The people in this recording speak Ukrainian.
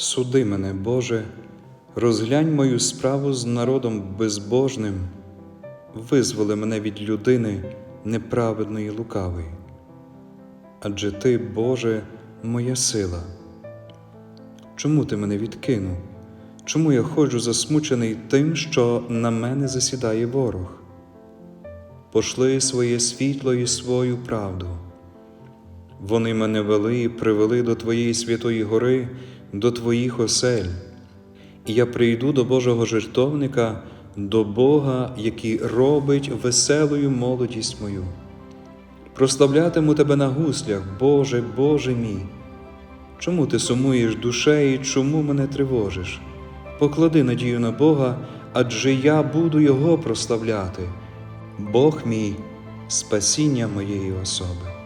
Суди мене, Боже, розглянь мою справу з народом безбожним, визволи мене від людини неправедної лукавої. Адже Ти, Боже, моя сила. Чому ти мене відкинув? Чому я ходжу засмучений тим, що на мене засідає ворог? Пошли своє світло і свою правду. Вони мене вели і привели до Твоєї святої гори, до Твоїх осель, і я прийду до Божого жертовника, до Бога, який робить веселою молодість мою. Прославлятиму Тебе на гуслях, Боже, Боже мій. Чому ти сумуєш душею, чому мене тривожиш? Поклади надію на Бога, адже я буду Його прославляти, Бог мій, спасіння моєї особи.